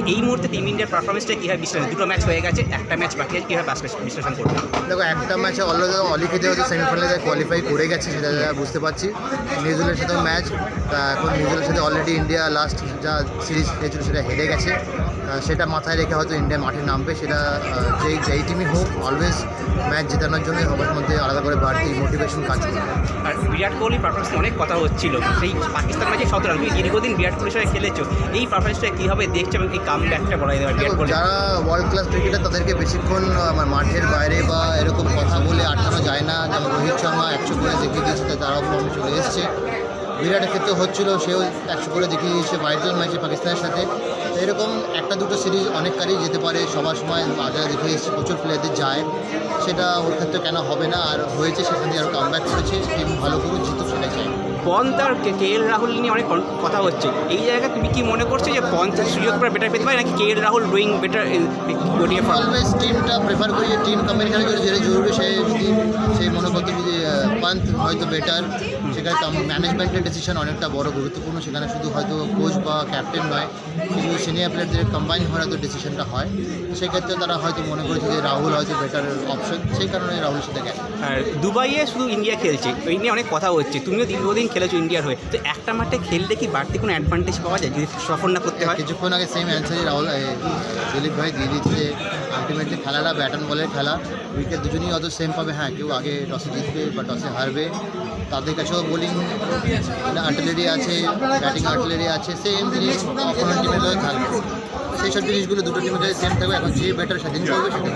যে এই মুহূর্তে টিম ইন্ডিয়ার পারফরমেন্সটা কীভাবে বিশ্লেষণ? দুটো ম্যাচ হয়ে গেছে একটা ম্যাচ বাকি আছে কীভাবে বিশ্লেষণ- বিশ্লেষণ করবে দেখো একটা ম্যাচে অলরেডি অলিখিতে হচ্ছে সেমিফাইনালে যা কোয়ালিফাই করে গেছে সেটা যা বুঝতে পারছি। নিউজিল্যান্ডের সাথেও ম্যাচ তা এখন নিউজিল্যান্ডের সাথে অলরেডি ইন্ডিয়া লাস্ট যা সিরিজ খেলেছিল সেটা হেরে গেছে। সেটা মাথায় রেখে হয়তো ইন্ডিয়া মাঠে নামবে সেটা যেই যেই টিমই হোক অলওয়েজ ম্যাচ জেতানোর জন্য সবার মধ্যে আলাদা করে বাড়তি মোটিভেশন কাজ করবে। আর বিরাট কোহলির পারফরমেন্স অনেক কথা হচ্ছিল। সেই পাকিস্তান ম্যাচে সতেরো তুমি দীর্ঘদিন বিরাট কোহলির সঙ্গে খেলেছো এই পারফরমেন্সটা কীভাবে দেখছ এবং এই কাম ব্যাকটা যেতে বিরাট কোহলি। যারা ওয়ার্ল্ড ক্লাস ক্রিকেটার তাদেরকে বেশিক্ষণ আমার মাঠের বাইরে বা এরকম কথা বলে আটকানো যায় না। যেমন রোহিত শর্মা একশো করে দেখিয়ে দিয়েছে তারাও ফর্মে চলে এসছে। বিরাটের ক্ষেত্রে হচ্ছিল সেও একশো করে দেখিয়ে দিয়েছে ভাইটাল ম্যাচে পাকিস্তানের সাথে। এরকম একটা দুটো সিরিজ অনেককারই যেতে পারে সবার সময় বাজারে দেখে এসেছে প্রচুর প্লেয়ারদের যায়। সেটা ওর ক্ষেত্রে কেন হবে না আর হয়েছে সেখান দিয়ে আরও কামব্যাক করেছে টিম ভালো করুক জিতুক সেটাই চাই। পন্থ আর কে এল রাহুল নিয়ে অনেক কথা হচ্ছে। এই জায়গায় তুমি কি মনে করছ যে পন্থ সুযোগ করে বেটার পেতে পারে নাকি K L Rahul doing better ODI form always টিমটা প্রেফার করি যে টিম কম্বিনেশন করে যেটা জরুরি সে যদি সেই মনে করতে যদি পান্থ হয়তো বেটার সেখানে ম্যানেজমেন্টের ডিসিশন অনেকটা বড় গুরুত্বপূর্ণ। সেখানে শুধু হয়তো কোচ বা ক্যাপ্টেন নয় কিছু সিনিয়র প্লেয়ারদের কম্বাইন হয়ে হয়তো ডিসিশনটা হয়। তো সেক্ষেত্রে তারা হয়তো মনে করেছে যে রাহুল হয়তো বেটার অপশন সেই কারণে রাহুল সাথে গেছে আর দুবাইয়ে শুধু ইন্ডিয়া খেলছে এই নিয়ে অনেক কথা হচ্ছে। তুমিও দীর্ঘদিন খেলেছো ইন্ডিয়ার হয়ে। তো একটা মাঠে খেললে কি বাড়তি কোনো অ্যাডভান্টেজ পাওয়া যায় যদি সফর না করতে হয়? কিছুক্ষণ আগে সেম অ্যান্সারই রাহুল দিলীপ ভাই দিয়ে দিচ্ছে যে আলটিমেটলি খেলাটা ব্যাট অ্যান্ড বলের খেলা। উইকেট দুজনেই অত সেম পাবে। হ্যাঁ কেউ আগে টসে জিতবে বা টসে হারবে। তাদের কাছেও বোলিং আর্টিলারি আছে ব্যাটিং আর্টিলারি আছে সেম জিনিস অপোনেন্ট থাকবে সেই সব জিনিসগুলো দুটো টিমের কাছে সেম থাকবে। এখন যে ব্যাটার সেদিন করবে সেটা